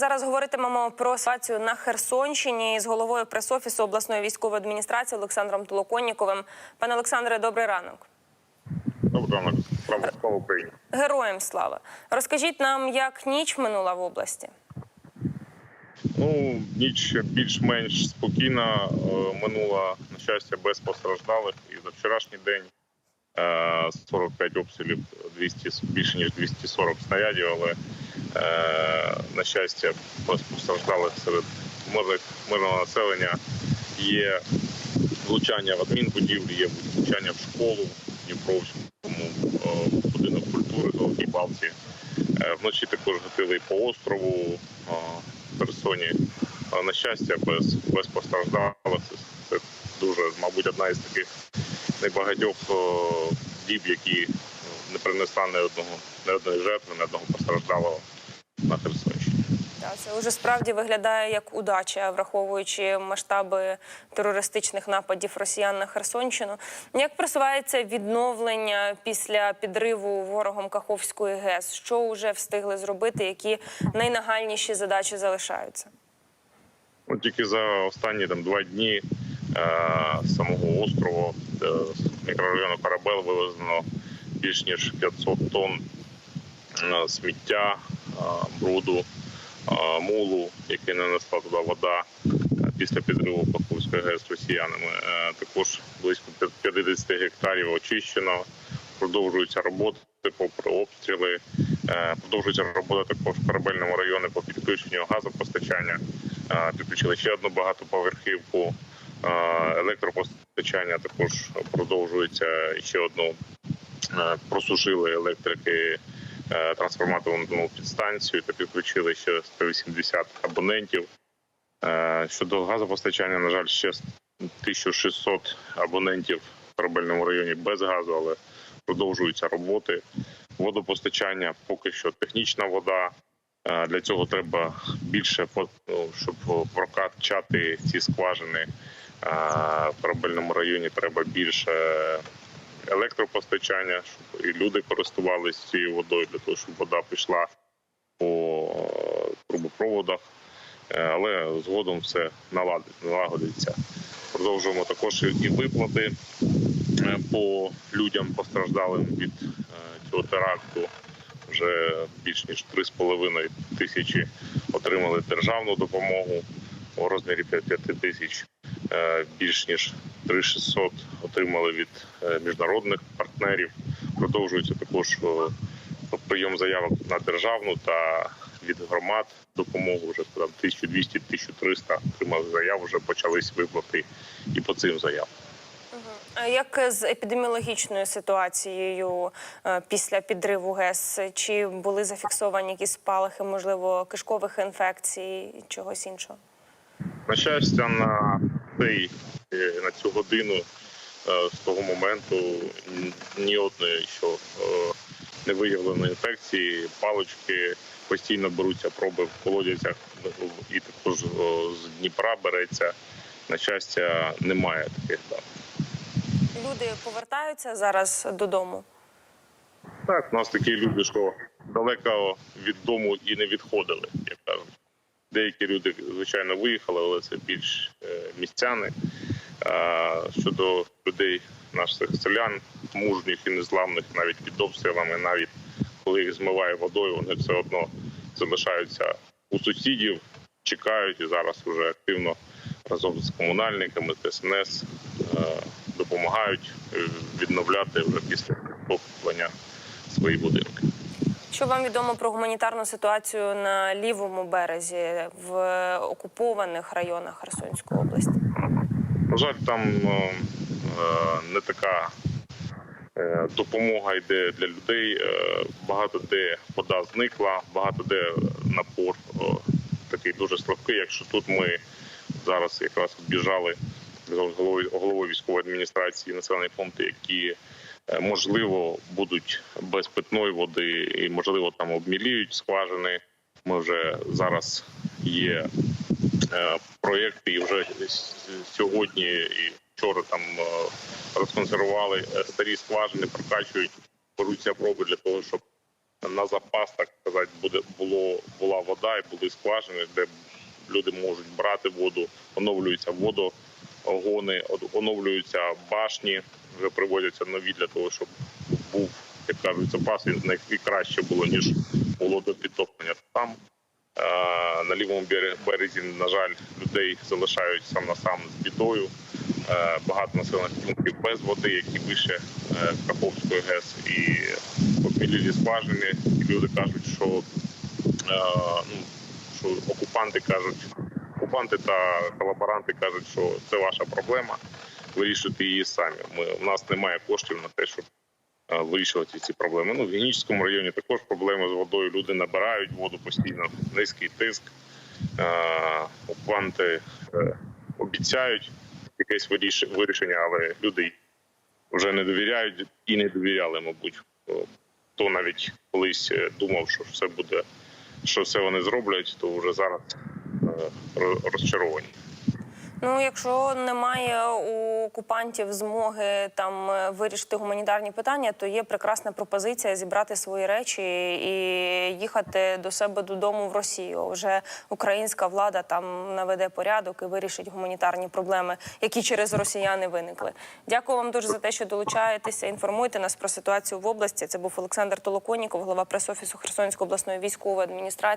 Зараз говоритимемо про ситуацію на Херсонщині з головою пресофісу обласної військової адміністрації Олександром Толоконніковим. Пане Олександре, добрий ранок. Доброго ранку. Слава Україні. Героям слава. Розкажіть нам, як ніч минула в області. Ну, ніч більш-менш спокійна е, минула, на щастя, без постраждалих. І за вчорашній день 45 обстрілів, 200, більше ніж 240 снарядів, але е, на щастя, постраждалих серед мирних, мирного населення є влучання в адмінбудівлі, є влучання в школу в Дніпровському, е, будинок культури Золотій Балці. Е, Вночі також гатили по острову е, в Херсоні. На щастя, без, без постраждалих. Це дуже, мабуть, одна із таких небагатьох е, діб, які не принесла ні одного, ні одної жертви, ні одного постраждалого на Херсонщині. Та, Це вже справді виглядає як удача, враховуючи масштаби терористичних нападів росіян на Херсонщину. Як просувається відновлення після підриву ворогом Каховської ГЕС? Що вже встигли зробити? Які найнагальніші задачі залишаються? Ну, тільки за останні там два дні е, з самого острову е, з мікрорайону Карабел вивезено більш ніж 500 тонн е, сміття, е, бруду, е, мулу, який нанесла туди вода е, після підриву Каховської ГЕС росіянами. Е, також близько 50 гектарів очищено. Продовжуються роботи попри обстріли. Е, Продовжується робота також в корабельному районі по підключенню газопостачання. Е, Підключили ще одну багатоповерхівку. Електропостачання також продовжується ще одну. Е, Просушили електрики е, трансформаторну підстанцію та підключили ще 180 абонентів. Е, Щодо газопостачання, на жаль, ще 1600 абонентів в корабельному районі без газу, але продовжуються роботи. Водопостачання поки що технічна вода. Для цього треба більше ну, щоб прокачати ці скважини. Е, В корабельному районі треба більше електропостачання, щоб і люди користувалися цією водою для того, щоб вода пішла по трубопроводах. Е, Але згодом все налагодиться. Продовжуємо також і виплати е, по людям постраждалим від е, цього теракту. Вже більш ніж 3,5 тисячі отримали державну допомогу у розмірі 5 тисяч. Е, Більш ніж 3600 отримали від е, міжнародних партнерів. Продовжується також е, прийом заявок на державну та від громад допомогу. Вже там 1200-1300 отримали заяв. Вже почались виплати і по цим заявам. А Як з епідеміологічною ситуацією після підриву ГЕС? Чи були зафіксовані якісь спалахи, можливо, кишкових інфекцій, чогось іншого? На щастя, на цей е, на цю годину е, з того моменту ні одної, що е, не виявлено інфекції, палички постійно беруться проби в колодязях і також з Дніпра береться. На щастя, немає таких даних. Люди повертаються зараз додому. Так, у нас такі люди, що далеко від дому і не відходили. Деякі люди, звичайно, виїхали, але це більш е, містяни. Щодо людей, наших селян, мужніх і незламних, навіть під обстрілами, навіть коли їх змиває водою, вони все одно залишаються у сусідів, чекають і зараз вже активно разом з комунальниками, ТСНС е, допомагають відновляти вже після підтоплення свої будинки. Що вам відомо про гуманітарну ситуацію на лівому березі в окупованих районах Херсонської області? На жаль, там е, е, не така е, допомога йде для людей. Е, Багато де вода зникла, багато де напор е, такий дуже слабкий. Якщо тут ми зараз якраз обіжали з головою, головою військової адміністрації населені пункти, які можливо будуть без питної води і можливо там обміліють скважини. Ми вже зараз є е, проєкти, і вже сьогодні і вчора там е, розконсервували е, старі скважини, прокачують, беруться проби для того, щоб на запас, так сказати, буде було була вода і були скважини, де люди можуть брати воду, оновлюються водогони, од- оновлюються башні, вже приводяться нові для того, щоб був, як кажуть, запас на- і краще було ніж було до підтоплення. Там е, на лівому бере- березі, на жаль, людей залишають сам на сам з бідою. Е, Багато населених пунктів без води, які вище е, Каховської ГЕС і попілілі скважини. І люди кажуть, що, ну, що окупанти кажуть, окупанти та колаборанти кажуть, що це ваша проблема. Вирішуйте її самі. Ми у нас немає коштів на те, щоб е, вирішувати ці проблеми. Ну в Генічському районі також проблеми з водою. Люди набирають воду постійно, низький тиск. Е, Окупанти е, обіцяють якесь виріш- вирішення, але люди вже не довіряють і не довіряли, мабуть. Хто навіть колись думав, що все буде, що все вони зроблять, то вже зараз розчаровані. Ну, якщо немає у окупантів змоги там е, вирішити гуманітарні питання, то є прекрасна пропозиція зібрати свої речі і їхати до себе додому в Росію. Вже українська влада там наведе порядок і вирішить гуманітарні проблеми, які через росіяни виникли. Дякую вам дуже за те, що долучаєтеся. Інформуйте нас про ситуацію в області. Це був Олександр Толоконіков, голова прес-офісу Херсонської обласної військової адміністрації.